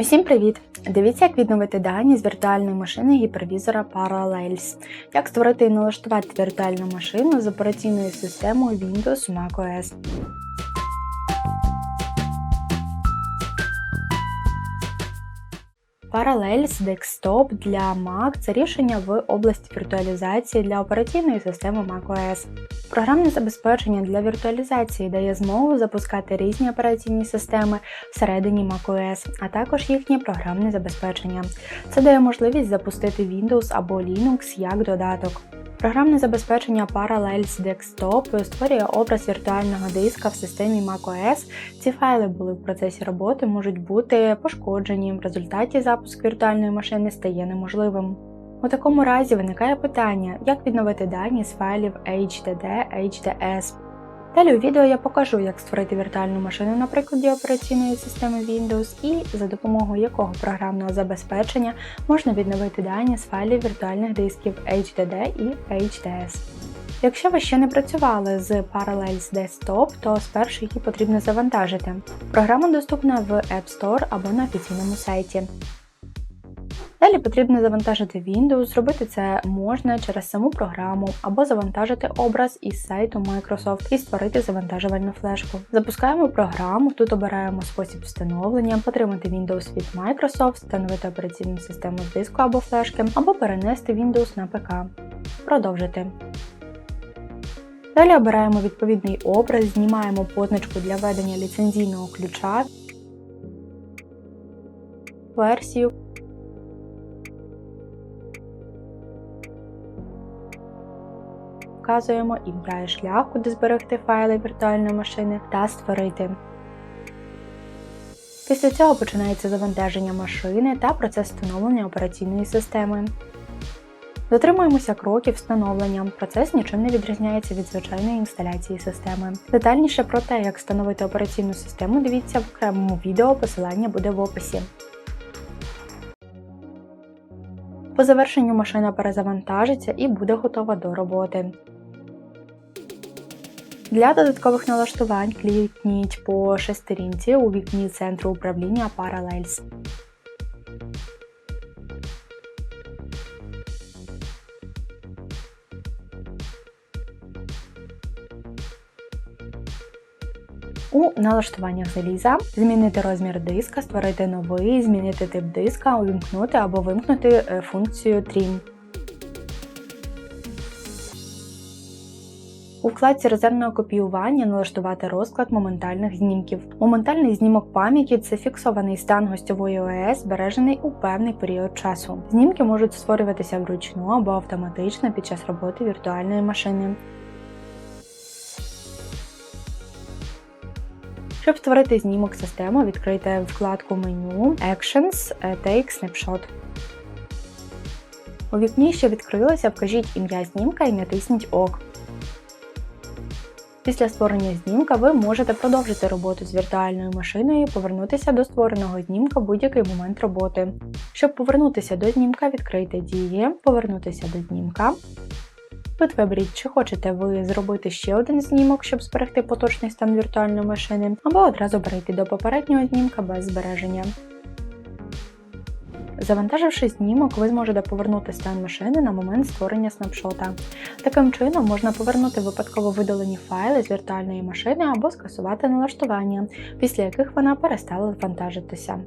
Усім привіт! Дивіться, як відновити дані з віртуальної машини гіпервізора Parallels. Як створити і налаштувати віртуальну машину з операційною системою Windows macOS. Parallels Desktop для Mac це рішення в області віртуалізації для операційної системи macOS. Програмне забезпечення для віртуалізації дає змогу запускати різні операційні системи всередині macOS, а також їхнє програмне забезпечення. Це дає можливість запустити Windows або Linux як додаток. Програмне забезпечення Parallels Desktop створює образ віртуального диска в системі macOS. Ці файли були в процесі роботи, можуть бути пошкоджені. В результаті запуск віртуальної машини стає неможливим. У такому разі виникає питання, як відновити дані з файлів HDD, HDS. Далі у відео я покажу, як створити віртуальну машину на прикладі операційної системи Windows і за допомогою якого програмного забезпечення можна відновити дані з файлів віртуальних дисків HDD і HDS. Якщо ви ще не працювали з Parallels Desktop, то спершу її потрібно завантажити. Програма доступна в App Store або на офіційному сайті. Далі потрібно завантажити Windows, зробити це можна через саму програму або завантажити образ із сайту Microsoft і створити завантажувальну флешку. Запускаємо програму, тут обираємо спосіб встановлення, отримати Windows від Microsoft, встановити операційну систему з диску або флешки, або перенести Windows на ПК. Продовжити. Далі обираємо відповідний образ, знімаємо позначку для введення ліцензійного ключа, версію. Вказуємо ім'я і шлях, куди зберегти файли віртуальної машини та створити. Після цього починається завантаження машини та процес встановлення операційної системи. Дотримуємося кроків встановлення. Процес нічим не відрізняється від звичайної інсталяції системи. Детальніше про те, як встановити операційну систему, дивіться в окремому відео, посилання буде в описі. По завершенню машина перезавантажиться і буде готова до роботи. Для додаткових налаштувань клікніть по шестерінці у вікні центру управління Parallels. У налаштуваннях заліза змінити розмір диска, створити новий, змінити тип диска, увімкнути або вимкнути е, функцію Trim. У вкладці резервного копіювання налаштувати розклад моментальних знімків. Моментальний знімок пам'яті це фіксований стан гостьової ОС, збережений у певний період часу. Знімки можуть створюватися вручну або автоматично під час роботи віртуальної машини. Щоб створити знімок системи, відкрийте вкладку меню Actions Take Snapshot. У вікні, що відкрилося, вкажіть ім'я знімка і натисніть ОК. Після створення знімка ви можете продовжити роботу з віртуальною машиною і повернутися до створеного знімка в будь-який момент роботи. Щоб повернутися до знімка, відкрийте дії, повернутися до знімка. Тут виберіть, чи хочете ви зробити ще один знімок, щоб зберегти поточний стан віртуальної машини, або одразу перейти до попереднього знімка без збереження. Завантаживши знімок, ви зможете повернути стан машини на момент створення снапшота. Таким чином можна повернути випадково видалені файли з віртуальної машини або скасувати налаштування, після яких вона перестала вантажитися.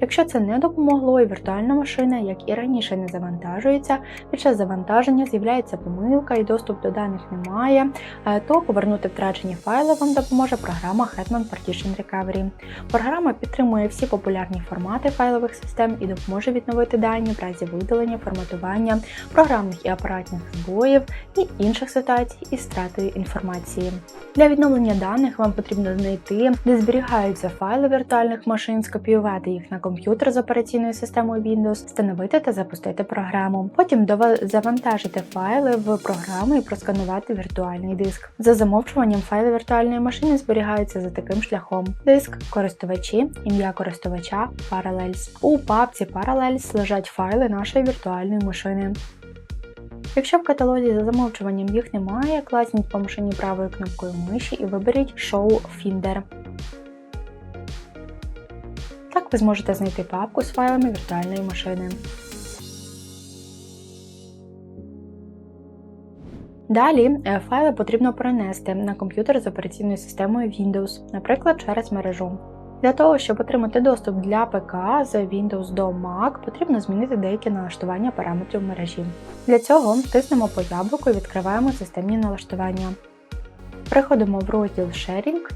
Якщо це не допомогло і віртуальна машина, як і раніше, не завантажується, під час завантаження з'являється помилка і доступ до даних немає, е, то повернути втрачені файли вам допоможе програма Hetman Partition Recovery. Програма підтримує всі популярні формати файлових систем і допоможе відновити дані в разі видалення, форматування, програмних і апаратних збоїв і інших ситуацій із стратою інформації. Для відновлення даних вам потрібно знайти, де зберігаються файли віртуальних машин, скопіювати їх на комп'ютер з операційною системою Windows, встановити та запустити програму. Потім завантажити файли в програму і просканувати віртуальний диск. За замовчуванням файли віртуальної машини зберігаються за таким шляхом: диск, користувачі, ім'я користувача, Parallels. У папці Parallels лежать файли нашої віртуальної машини. Якщо в каталозі за замовчуванням їх немає, класніть по машині правою кнопкою миші і виберіть Show Finder. Так ви зможете знайти папку з файлами віртуальної машини. Далі е, файли потрібно перенести на комп'ютер з операційною системою Windows, наприклад, через мережу. Для того, щоб отримати доступ для ПК з Windows до Mac, потрібно змінити деякі налаштування параметрів мережі. Для цього тиснемо по яблуку і відкриваємо системні налаштування. Переходимо в розділ Sharing.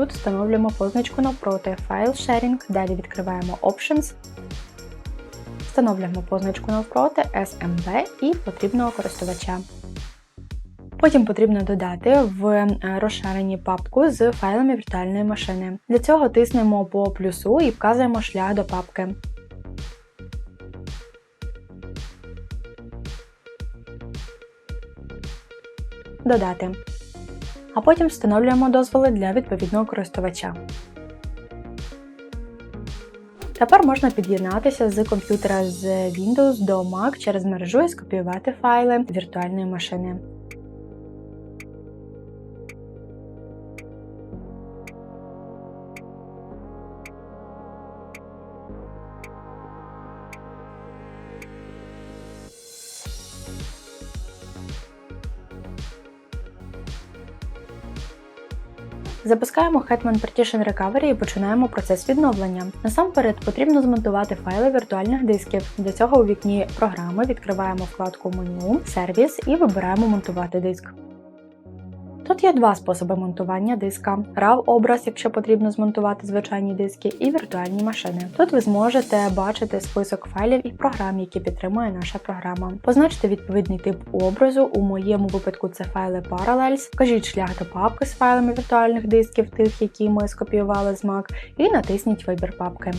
Тут встановлюємо позначку навпроти File Sharing, далі відкриваємо Options, встановлюємо позначку навпроти SMB і потрібного користувача. Потім потрібно додати в е, розширені папку з файлами віртуальної машини. Для цього тиснемо по плюсу і вказуємо шлях до папки. Додати. А потім встановлюємо дозволи для відповідного користувача. Тепер можна під'єднатися з комп'ютера з Windows до Mac через мережу і скопіювати файли віртуальної машини. Запускаємо Hetman Partition Recovery і починаємо процес відновлення. Насамперед потрібно змонтувати файли віртуальних дисків. Для цього у вікні програми відкриваємо вкладку Меню, Сервіс і вибираємо Монтувати диск. Тут є два способи монтування диска: raw образ, якщо потрібно змонтувати звичайні диски, і віртуальні машини. Тут ви зможете бачити список файлів і програм, які підтримує наша програма. Позначте відповідний тип образу, у моєму випадку це файли Parallels, вкажіть шлях до папки з файлами віртуальних дисків, тих, які ми скопіювали з Mac, і натисніть вибір папки.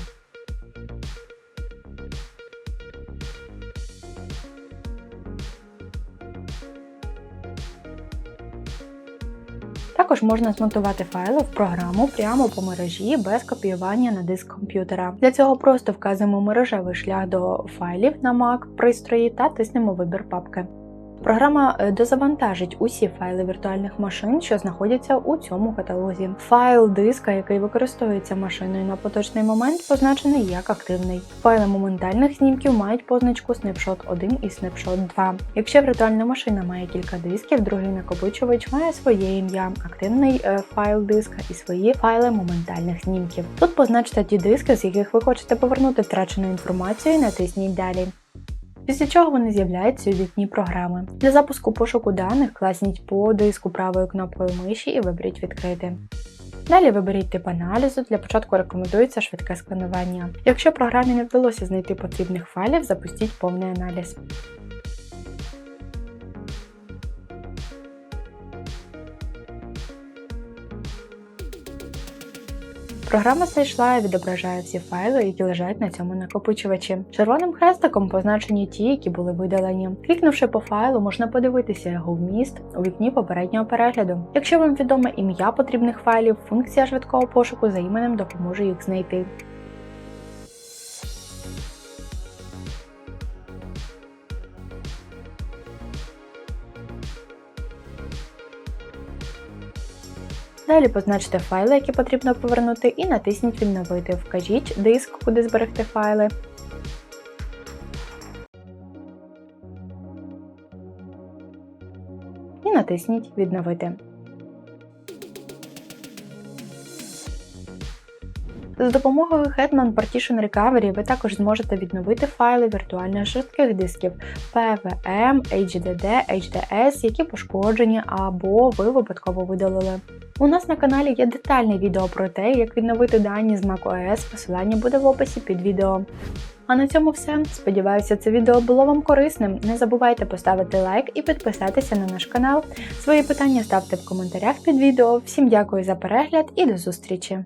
Також можна змонтувати файли в програму прямо по мережі без копіювання на диск комп'ютера. Для цього просто вказуємо мережевий шлях до файлів на Mac пристрої та тиснемо вибір папки. Програма е, дозавантажить усі файли віртуальних машин, що знаходяться у цьому каталозі. Файл диска, який використовується машиною на поточний момент, позначений як активний. Файли моментальних знімків мають позначку Snapshot 1 і Snapshot 2. Якщо віртуальна машина має кілька дисків, другий накопичувач має своє ім'я, активний е, файл диска і свої файли моментальних знімків. Тут позначте ті диски, з яких ви хочете повернути втрачену інформацію, і натисніть далі після чого вони з'являються у вікні програми. Для запуску пошуку даних класніть по диску правою кнопкою миші і виберіть відкрити. Далі виберіть тип аналізу, для початку рекомендується швидке сканування. Якщо програмі не вдалося знайти потрібних файлів, запустіть повний аналіз. Програма зайшла і відображає всі файли, які лежать на цьому накопичувачі. Червоним хрестиком позначені ті, які були видалені. Клікнувши по файлу, можна подивитися його вміст у вікні попереднього перегляду. Якщо вам відоме ім'я потрібних файлів, функція швидкого пошуку за іменем допоможе їх знайти. Далі позначте файли, які потрібно повернути, і натисніть Відновити. Вкажіть диск, куди зберегти файли. І натисніть Відновити. За допомогою Hetman Partition Recovery ви також зможете відновити файли віртуальних жорстких дисків PVM, HDD, HDS, які пошкоджені або ви випадково видалили. У нас на каналі є детальне відео про те, як відновити дані з macOS, посилання буде в описі під відео. А на цьому все. Сподіваюся, це відео було вам корисним. Не забувайте поставити лайк і підписатися на наш канал. Свої питання ставте в коментарях під відео. Всім дякую за перегляд і до зустрічі!